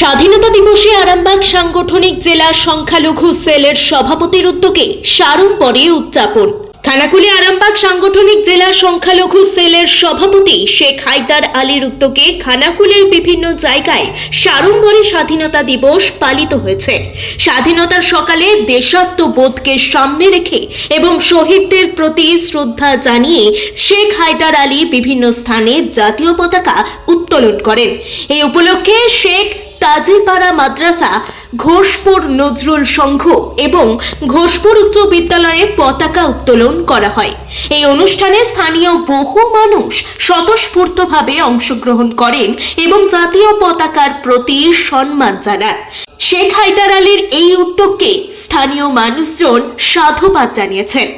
স্বাধীনতা দিবসে আরামবাগ সাংগঠনিক জেলা সংখ্যালঘু সেলের সভাপতির উদ্যোগে সাড়ম্বরে উদযাপন। খানাকুলি আরামবাগ সাংগঠনিক জেলা সংখ্যালঘু সেলের সভাপতি শেখ হায়দার আলীর উদ্যোগে খানাকুলের বিভিন্ন জায়গায় সাড়ম্বরে স্বাধীনতা দিবস পালিত হয়েছে। স্বাধীনতার সকালে দেশাত্মবোধকে সামনে রেখে এবং শহীদদের প্রতি শ্রদ্ধা জানিয়ে শেখ হায়দার আলী বিভিন্ন স্থানে জাতীয় পতাকা উত্তোলন করেন। এই উপলক্ষে শেখ তাজিপাড়া মাদ্রাসা, ঘোষপুর নজরুল সংঘ এবং ঘোষপুর উচ্চ বিদ্যালয়ে পতাকা উত্তোলন করা হয়। এই অনুষ্ঠানে স্থানীয় বহু মানুষ স্বতঃস্ফূর্তভাবে অংশগ্রহণ করেন এবং জাতীয় পতাকার প্রতি সম্মান জানান। শেখ হায়দার আলীর এই উদ্যোগকে স্থানীয় মানুষজন সাধুবাদ জানিয়েছেন।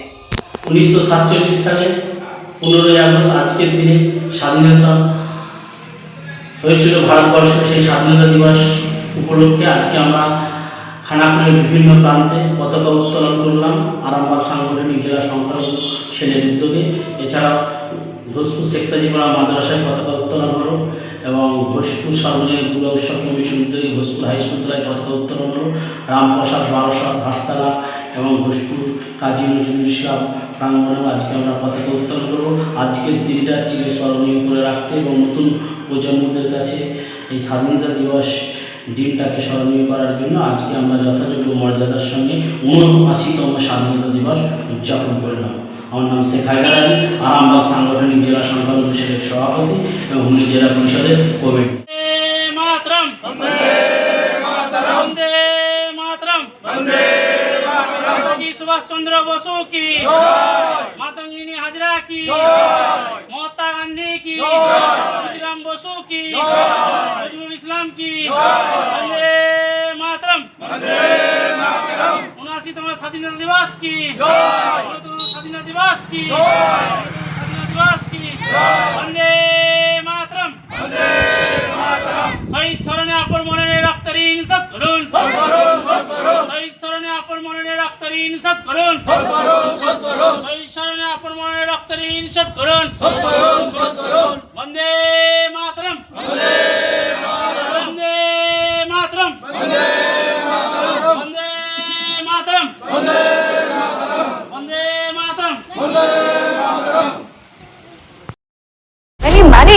উনিশশো সাতচল্লিশ সালে পনেরোই আগস্ট আজকের দিনে স্বাধীনতা হয়েছিল ভারতবর্ষ সেই স্বাধীনতা দিবস উপলক্ষে। আজকে আমরা খানাকুলের বিভিন্ন প্রান্তে পতাকা উত্তোলন করলাম। আরামবাগ সাংগঠনিক জেলা সংখ্যালঘু সেলের উদ্যোগে। এছাড়া ঘোষপুর শেখতাজিপাড়া মাদ্রাসায় পতাকা উত্তোলন হলো এবং ঘোষপুর সার্বজনীন দুর্গা উৎসব কমিটির উদ্যোগে ঘোষপুর হাই স্কুল পতাকা উত্তোলন হলো। রামপ্রসাদ বারোসাদ ঘাটতলা এবং ঘোষপুর কাজী নজরুল ইসলাম প্রাঙ্গণেও আজকে আমরা পতাকা উত্তোলন করব। আজকের দিনটা চিরস্মরণীয় করে রাখতে এবং নতুন প্রজন্মদের কাছে এই স্বাধীনতা দিবস দিনটাকে স্মরণীয় করার জন্য আজকে আমরা যথাযোগ্য মর্যাদার সঙ্গে উনআশিতম স্বাধীনতা দিবস উদযাপন করলাম আমার নাম শেখ হায়দার আলী আরামবাগ সাংগঠনিক জেলা সংখ্যালঘু সেলের সভাপতি এবং হুগলি জেলা পরিষদের কমিটি। মাতরম। বসু মাতরম বন্দে মাতরম বন্দে মাতরম নেতাজি সুভাষ চন্দ্র বসু কি মাতঙ্গিনী হাজরা কি? মহাত্মা গান্ধী কি? ক্ষুদিরাম বসু কি? নজরুল ইসলাম কি? বন্দে মাতরম! উনআশিতম স্বাধীনতা দিবস কি? স্বাধীনতা দিবস কি? স্বাধীনতা দিবস কি? বন্দে মাতরম! শহীদ স্মরণে আপন মননে রক্তের ইনসাত করুন। শহীদ স্মরণে আপন মননে রক্তের ইনসাত করুন। শহীদ স্মরণে আপন মননে রক্তের সৎকরণ সৎকরণ বন্দে মাতরম। বন্দে মাতরম বন্দে মাতরম বন্দে মাতরম বাঙালি